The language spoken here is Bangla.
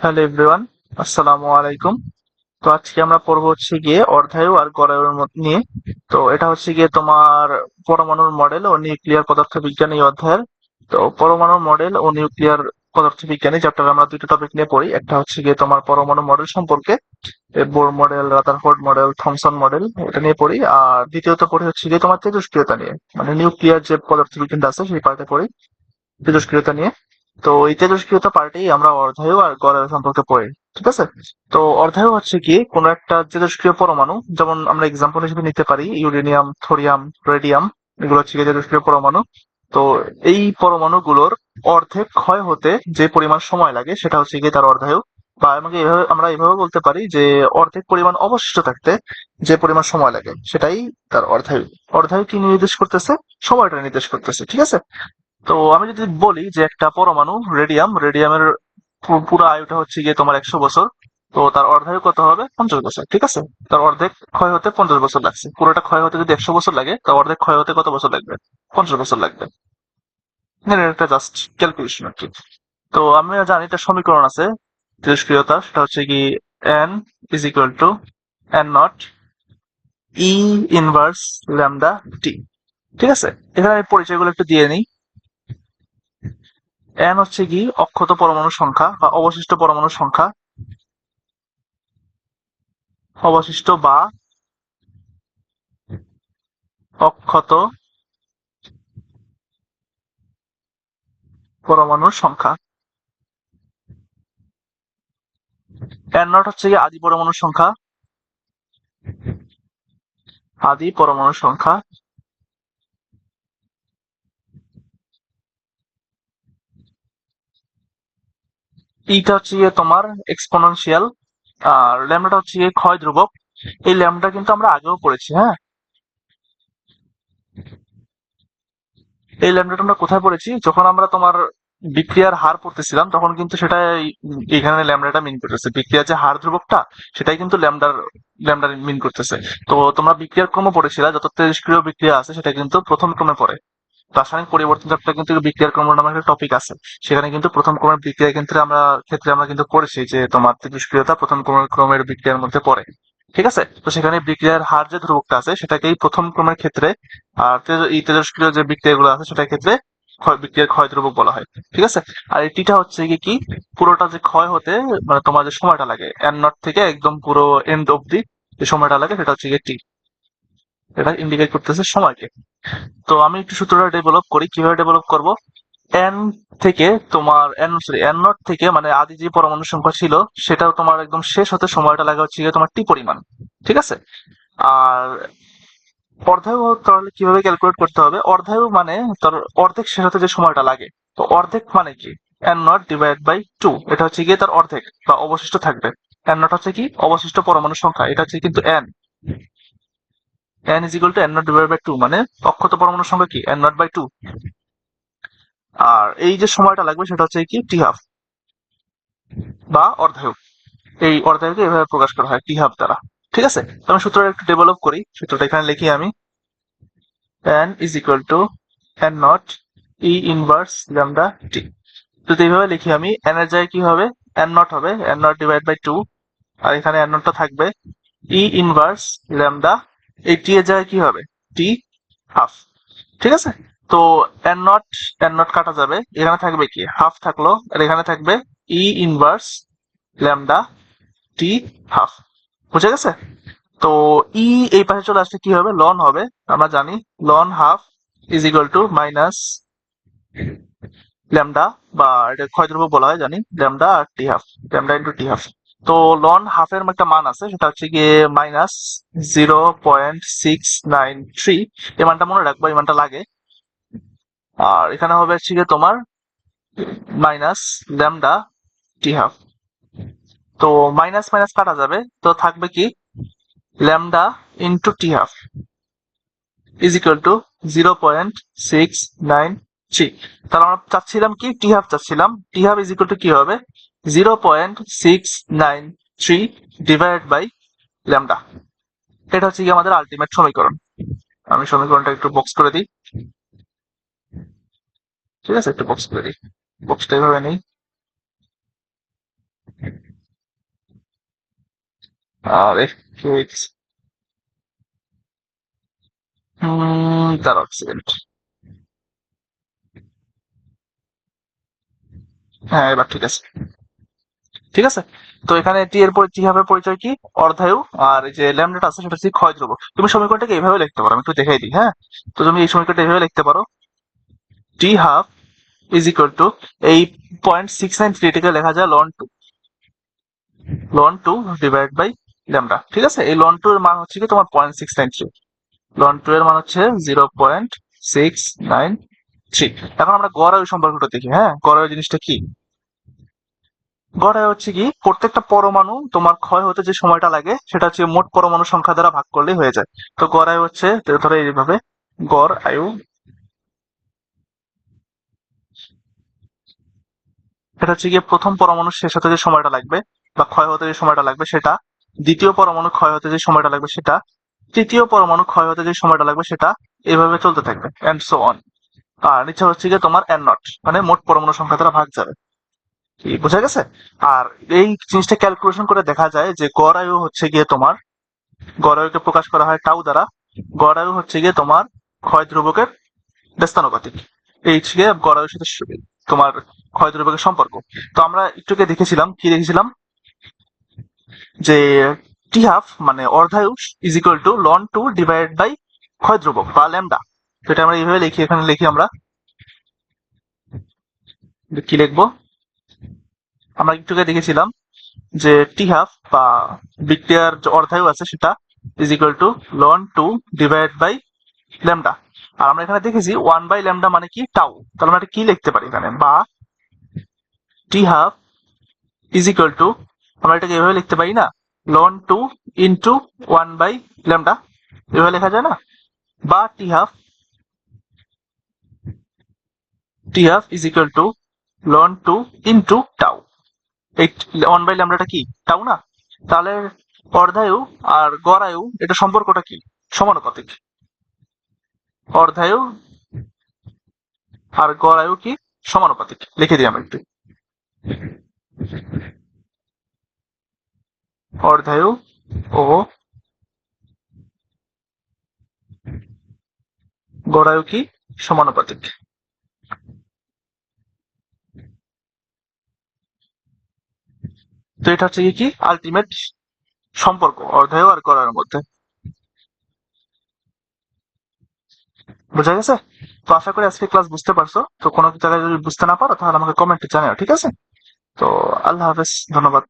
হ্যালো এভরিওয়ান, আসসালামু আলাইকুম। তো আজকে আমরা পড়ব হচ্ছে গিয়ে অর্ধায়ু আর গড়ায়ুর নিয়ে। তো এটা হচ্ছে গিয়ে তোমার পরমাণুর মডেল ও নিউক্লিয়ার পদার্থবিজ্ঞান এই অধ্যায়ের। তো পরমাণুর মডেল ও নিউক্লিয়ার পদার্থবিজ্ঞানী চ্যাপ্টারে আমরা দুটো টপিক নিয়ে পড়ি। একটা হচ্ছে গিয়ে তোমার পরমাণু মডেল সম্পর্কে Bohr model, Rutherford model, Thomson model, এটা নিয়ে পড়ি। আর দ্বিতীয়ত পড়ি হচ্ছে গিয়ে তোমার তেজস্ক্রিয়তা নিয়ে। মানে নিউক্লিয়ার যে পদার্থবিজ্ঞানটা আছে সেই পার্টে পড়ি। তেজস্ক্রিয়তা নিয়ে। তো এই তেজস্ক্রিয়তা পার্টেই আমরা অর্ধায়ু আর গড়ায়ু সম্পর্কে পড়ি, ঠিক আছে? তো অর্ধায়ু হচ্ছে কি, কোনো একটা তেজস্ক্রিয় পরমাণু, যেমন আমরা এক্সাম্পল হিসেবে নিতে পারি ইউরেনিয়াম থোরিয়াম রেডিয়াম এগুলো হচ্ছে তেজস্ক্রিয় পরমাণু। তো এই পরমাণুগুলোর অর্ধেক ক্ষয় হতে যে পরিমাণ সময় লাগে, সেটা হচ্ছে গিয়ে তার অর্ধায়ু। বা আমাকে এভাবে, আমরা এভাবে বলতে পারি যে অর্ধেক পরিমাণ অবশিষ্ট থাকতে যে পরিমাণ সময় লাগে, সেটাই তার অর্ধায়ু। অর্ধায়ু কি নির্দেশ করতেছে? সময়টা নির্দেশ করতেছে, ঠিক আছে? তো আমি যদি বলি যে একটা পরমাণু রেডিয়াম রেডিয়ামের পুরো আয়ুটা হচ্ছে গিয়ে তোমার একশো বছর, তো তার অর্ধায়ু কত হবে? পঞ্চাশ বছর, ঠিক আছে? তার অর্ধেক ক্ষয় হতে পঞ্চাশ বছর লাগছে। পুরোটা ক্ষয় হতে যদি একশো বছর লাগে, তার অর্ধেক ক্ষয় হতে কত বছর লাগবে? পঞ্চাশ বছর লাগবে। একটা জাস্ট ক্যালকুলেশন আর কি। তো আমি জানি একটা সমীকরণ আছে তেজস্ক্রিয়তা সেটা হচ্ছে কি N is equal to N not E inverse lambda T ঠিক আছে? এখানে আমি পরিচয়গুলো একটু দিয়ে নিই। এন হচ্ছে কি অক্ষত পরমাণু সংখ্যা বা অবশিষ্ট পরমাণু সংখ্যা। অবশিষ্ট বা অক্ষত পরমাণুর সংখ্যা। এন নট হচ্ছে কি আদি পরমাণুর সংখ্যা। আদি পরমাণুর সংখ্যা। ইটা হচ্ছে তোমার এক্সপোনেনশিয়াল আর ল্যামডাটা হচ্ছে গিয়ে ক্ষয় ধ্রুবক। এই ল্যামডা কিন্তু আমরা আগেও পড়েছি হ্যাঁ? এই ল্যামডাটা আমরা কোথায় পড়েছি? যখন আমরা তোমার বিক্রিয়ার হার পড়তেছিলাম, তখন কিন্তু সেটা এখানে ল্যামডাটা মিন করতেছে। বিক্রিয়ার যে হার ধ্রুবকটা, সেটাই কিন্তু ল্যামডার ল্যামডার মিন করতেছে। তো তোমরা বিক্রিয়ার ক্রম পড়েছিলা, যত তেজস্ক্রিয় বিক্রিয়া আছে, সেটা কিন্তু প্রথম ক্রমে পড়ে। রাসায়নিক পরিবর্তন চ্যাপ্টার কিন্তু বিক্রিয়ার ক্রম নামে একটা টপিক আছে। সেখানে কিন্তু প্রথম ক্রমের বিক্রিয়া ক্ষেত্রে আমরা ক্ষেত্রে আমরা কিন্তু পড়েছি যে তোমার তেজস্ক্রিয়তা প্রথম ক্রমের ক্রমের বিক্রিয়ার মধ্যে পড়ে। ঠিক আছে? তো সেখানে বিক্রিয়ার হার যে ধ্রুবকটা আছে, সেটাকেই প্রথম ক্রমের ক্ষেত্রে, আর তেজস্ক্রিয় যে বিক্রিয়াগুলো আছে, সেটার ক্ষেত্রে ক্ষয়, বিক্রিয়ার ক্ষয় ধ্রুবক বলা হয়। ঠিক আছে? আর এই টিটা হচ্ছে কি কি? পুরোটা যে ক্ষয় হতে মানে তোমার যে সময়টা লাগে এন নট থেকে একদম পুরো এন্ড অব্দি যে সময়টা লাগে, সেটা হচ্ছে গিয়ে টি এটা ইন্ডিকেট করতেছে সময়কে তো আমি একটু সূত্রটা ডেভেলপ করি, কীভাবে ডেভেলপ করব? এন থেকে তোমার এন সরি এন নট থেকে মানে আদি যে পরমাণু সংখ্যা ছিল, সেটাও তোমার একদম শেষ হতে সময়টা লাগা হচ্ছে তোমার টি পরিমাণ, ঠিক আছে? আর অর্ধায়ু তাহলে কীভাবে ক্যালকুলেট করতে হবে? অর্ধায়ু মানে তোর অর্ধেক শেষ হতে যে সময়টা লাগে। তো অর্ধেক মানে কি? N not divide by two এটা হচ্ছে গিয়ে তার অর্ধেক বা অবশিষ্ট থাকবে। এন নট হচ্ছে কি? অবশিষ্ট পরমাণু সংখ্যা, এটা হচ্ছে কিন্তু N N is equal to N not divide by two মানে অক্ষত পরমাণু সংখ্যা কি? এন নট বাই টু আর এই যে সময়টা লাগবে সেটা হচ্ছে কি? টি হাফ বা অর্ধায়ু এই অর্ধায়ুকে এভাবে প্রকাশ করা হয় টি হাফ দ্বারা। ঠিক আছে? তো আমি সূত্রটা একটু ডেভেলপ করি। সূত্রটা এখানে লিখি আমি। n is equal to n not e inverse lambda t যদি এইভাবে লিখি আমি। n এর জায়গায় কি হবে? n not হবে। n not divide by two আর এখানে n not টা থাকবে। e ইনভার্স lambda এই t এর জায়গায় কি হবে? টি হাফ ঠিক আছে? তো n নট n নট কাটা যাবে। এখানে থাকবে কি? হাফ থাকল, আর এখানে থাকবে E inverse lambda T half বুঝে গেছে? তো ই এই পাশে চলে আসলে কি হবে? লন হবে, আমরা জানি loan half is equal to minus lambda বা এটা ক্ষয় ধ্রুবক বলা হয় জানি ল্যামডা আর T half lambda into T half তো লন হাফ হাফের একটা মান আছে, সেটা হচ্ছে গিয়ে minus zero point six nine three এই মানটা মনে রাখব, এই মানটা লাগে। আর এখানে হবে হচ্ছে গিয়ে তোমার মাইনাস ল্যামডা টি হাফ তো মাইনাস মাইনাস কাটা যাবে, তো থাকবে কি lambda into t half is equal to 0.693 তাহলে আমরা চাচ্ছিলাম কি টি হাফ চাচ্ছিলাম। T half is equal to কি হবে? 0.693 ডিভাইড বাই lambda এটা হচ্ছে কি আমাদের আলটিমেট সমীকরণ। আমি সমীকরণটা একটু বক্স করে দিই। ঠিক আছে, একটু বক্স করে দিই। বক্সটা এভাবে নেই। আর দাঁড়াও সেকেন্ড হ্যাঁ এবার ঠিক আছে। ঠিক আছে? তো এখানে টি এর টি হাফের পরিচয় কি? অর্ধায়ু। আর যে ল্যামডাটা আছে সেটা হচ্ছে ক্ষয় ধ্রুবক। তুমি সমীকরণটাকে এইভাবে লিখতে পারো, আমি একটু দেখাই দিই হ্যাঁ? তো তুমি এই সমীকরণটা এইভাবে লিখতে পারো। T half is equal to এই পয়েন্ট সিক্স নাইন থ্রিটিকে লেখা যায় ln two ln two divide by lambda ঠিক আছে? এই লন টু এর মান হচ্ছে কি তোমার point six nine three ln two এর মান হচ্ছে zero point six nine three এখন আমরা গড় আয়ু সম্পর্কটা দেখি হ্যাঁ? গড় আয়ু জিনিসটা কি? গড় আয়ু হচ্ছে কি, প্রত্যেকটা পরমাণু তোমার ক্ষয় হতে যে সময়টা লাগে, সেটা হচ্ছে মোট পরমাণু সংখ্যা দ্বারা ভাগ করলেই হয়ে যায়। তো গড় আয়ু হচ্ছে ধরো এইভাবে, গড় আয়ু, এটা হচ্ছে গিয়ে প্রথম পরমাণু শেষ হতে যে সময়টা লাগবে, বা ক্ষয় হতে যে সময়টা লাগবে, সেটা দ্বিতীয় পরমাণু ক্ষয় হতে যে সময়টা লাগবে, সেটা তৃতীয় পরমাণু ক্ষয় হতে যে সময়টা লাগবে, সেটা এভাবে চলতে থাকবে এন্ড সো অন আর নিচে হচ্ছে গিয়ে তোমার এন নট মানে মোট পরমাণু সংখ্যা দ্বারা ভাগ যাবে। বোঝা গেছে? আর এই জিনিসটা ক্যালকুলেশন করে দেখা যায় যে গড় আয়ু হচ্ছে গিয়ে তোমার, গড় আয়ুকে প্রকাশ করা হয় টাউ দ্বারা, গড় আয়ু হচ্ছে গিয়ে তোমার ক্ষয় ধ্রুবকের ব্যস্তানুপাতিক এই গিয়ে গড় আয়ুর সাথে তোমার ক্ষয় ধ্রুবকের সম্পর্ক। তো আমরা একটুকে দেখেছিলাম, কি দেখেছিলাম? যে টি হাফ মানে অর্ধায়ুষ is equal to ln two divide by ক্ষয় ধ্রুবক বা ল্যামডা যেটা আমরা এইভাবে লিখি, এখানে লিখি আমরা। কি লিখব? আমরা একটুকে দেখেছিলাম যে টি হাফ বা বিক্রিয়ার যে অর্ধায়ু আছে সেটা is equal to ln two divide by lambda আর আমরা এখানে দেখেছি ওয়ান বাই ল্যামডা মানে কি? টাউ তাহলে আমরা কি লিখতে পারি এখানে? বা t half is equal to আমরা এটাকে এভাবে লিখতে পারি না? Ln two into one by lambda এভাবে লেখা যায় না? বা t half t half is equal to ln two into tau এই ওয়ান বাই ল্যামডাটা কি? টাউ না? তাহলে অর্ধায়ু আর গড়ায়ু, এটা সম্পর্কটা কি? সমানুপাতিক। অর্ধায়ু আর গড়ায়ু কি? সমানুপাতিক। লিখে দিই আমরা একটু। অর্ধায়ু ও গড়ায়ু কি? সমানুপাতিক। তো এটা হচ্ছে কি? আলটিমেট সম্পর্ক অর্ধায়ু আর করার মধ্যে। বুঝা গেছে? তো আশা করি আজকে ক্লাস বুঝতে পারছ। তো কোনো জায়গায় যদি বুঝতে না পারো, তাহলে আমাকে কমেন্টে জানাও, ঠিক আছে? তো আল্লাহ হাফেজ, ধন্যবাদ।